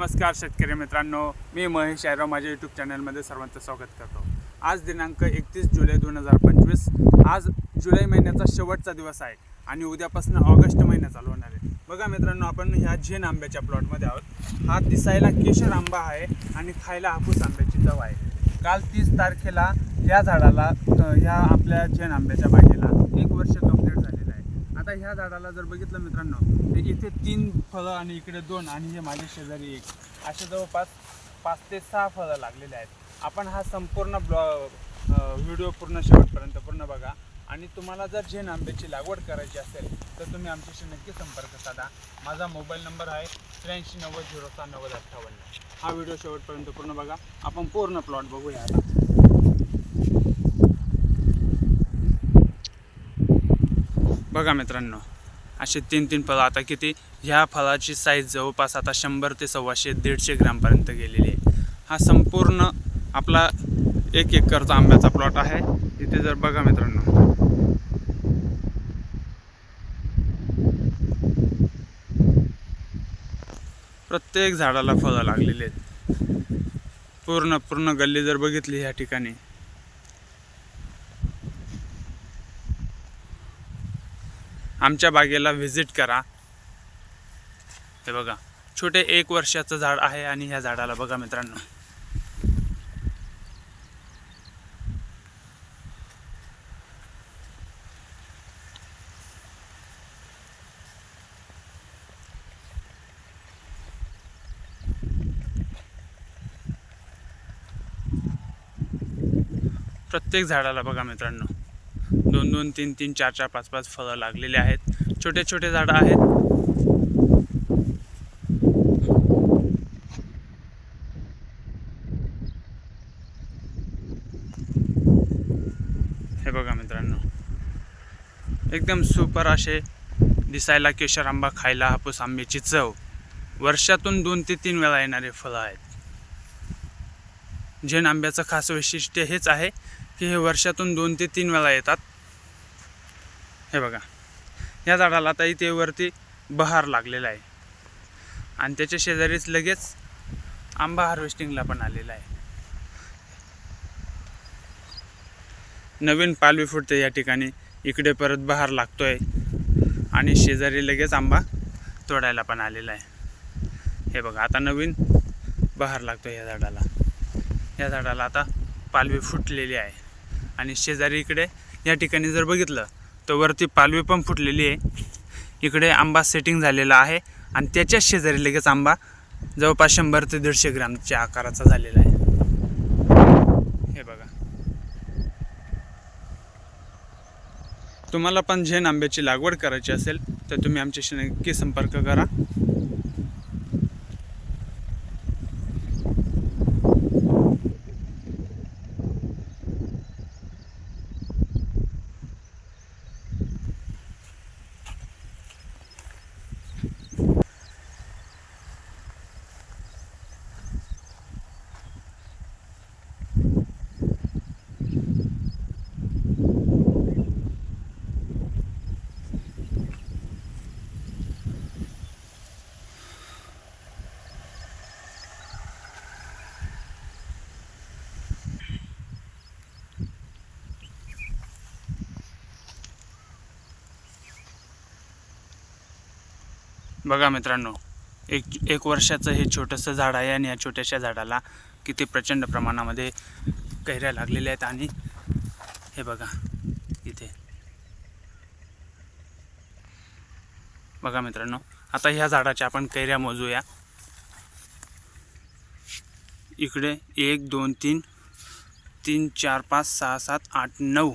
नमस्कार शेतकरी मित्रांनो मी महेश आयराव माझ्या यूट्यूब चॅनलमध्ये सर्वांचं स्वागत करतो. आज दिनांक एकतीस जुलै दोन हजार पंचवीस. आज जुलै महिन्याचा शेवटचा दिवस आहे आणि उद्यापासून ऑगस्ट महिना चालू होणार आहे. बघा मित्रांनो आपण ह्या झेन आंब्याच्या प्लॉटमध्ये आहोत. हा दिसायला केशर आंबा आहे आणि खायला हापूस आंब्याची चव आहे. काल तीस तारखेला या झाडाला ह्या आपल्या झेन आंब्याच्या बागेला एक वर्ष कंप्लीट झालेलं आहे आता ह्या झाडाला जर बघितलं मित्रांनो तर इथे तीन फळं आणि इकडे दोन आणि हे माझे शेजारी एक. असे जवळपास पाच ते सहा फळं लागलेले आहेत. आपण हा संपूर्ण ब्लॉ व्हिडिओ पूर्ण शेवटपर्यंत पूर्ण बघा. आणि तुम्हाला जर झेन आंब्याची लागवड करायची असेल तर तुम्ही आमच्याशी नक्की संपर्क साधा. माझा मोबाईल नंबर आहे त्र्याऐंशी नव्वद झिरो सहा नव्वद अठ्ठावन्न. हा व्हिडिओ शेवटपर्यंत पूर्ण बघा. आपण पूर्ण प्लॉट बघूया आता. बघा मित्रांनो असे तीन तीन फळं आता किती ह्या फळाची साईज जवळपास आता शंभर ते सव्वाशे दीडशे ग्रामपर्यंत गेलेली आहे. हा संपूर्ण आपला एक एकरचा आंब्याचा प्लॉट आहे. इथे जर बघा मित्रांनो. प्रत्येक झाडाला फळं लागलेली आहेत. पूर्ण पूर्ण गल्ली जर बघितली ह्या ठिकाणी आमच्या बागेला व्हिजिट करा. हे बघा छोटे एक वर्षाचं झाड आहे आणि ह्या झाडाला बघा मित्रांनो. प्रत्येक झाडाला बघा मित्रांनो. दोन दोन तीन तीन चार चार पाच पाच फळं लागलेले आहेत. छोटे छोटे झाडं आहेत. हे बघा मित्रांनो. एकदम सुपर असे दिसायला केशर आंबा खायला हापूस आंब्याची चव. वर्षातून दोन ते तीन वेळा येणारे फळं आहेत. जैन आंब्याचं खास वैशिष्ट्य हेच आहे की हे वर्षातून दोन ते तीन वेळा येतात. हे बघा. या झाडाला आता इथे वरती बहार लागलेला आहे. आणि त्याच्या शेजारीच लगेच आंबा हार्वेस्टिंगला पण आलेला आहे. नवीन पालवी फुटते या ठिकाणी. इकडे परत बहार लागतोय. आणि शेजारी लगेच आंबा तोडायला पण आलेला आहे. हे बघा आता नवीन बहार लागतोय या झाडाला. या झाडाला आता पालवी फुटलेली आहे. आणि शेजारी इकडे या ठिकाणी जर बघितलं तर वरती पालवी पण फुटलेली आहे. इकडे आंबा सेटिंग झालेला आहे आणि त्याच्याच शेजारी लगेच आंबा जवळपास शंभर ते दीडशे ग्रामच्या आकाराचा झालेला आहे. हे बघा. तुम्हाला पण झेन आंब्याची लागवड करायची असेल तर तुम्ही आमच्याशी नक्की संपर्क करा. बघा मित्रांनो एक एक वर्षाचं हे छोटंसं झाड आहे आणि या छोट्याशा झाडाला किती प्रचंड प्रमाणामध्ये कैऱ्या लागलेल्या आहेत आणि हे बघा इथे. बघा मित्रांनो आता ह्या झाडाच्या आपण कैऱ्या मोजूया. इकडे एक दोन तीन तीन चार पाच सहा सात आठ नऊ.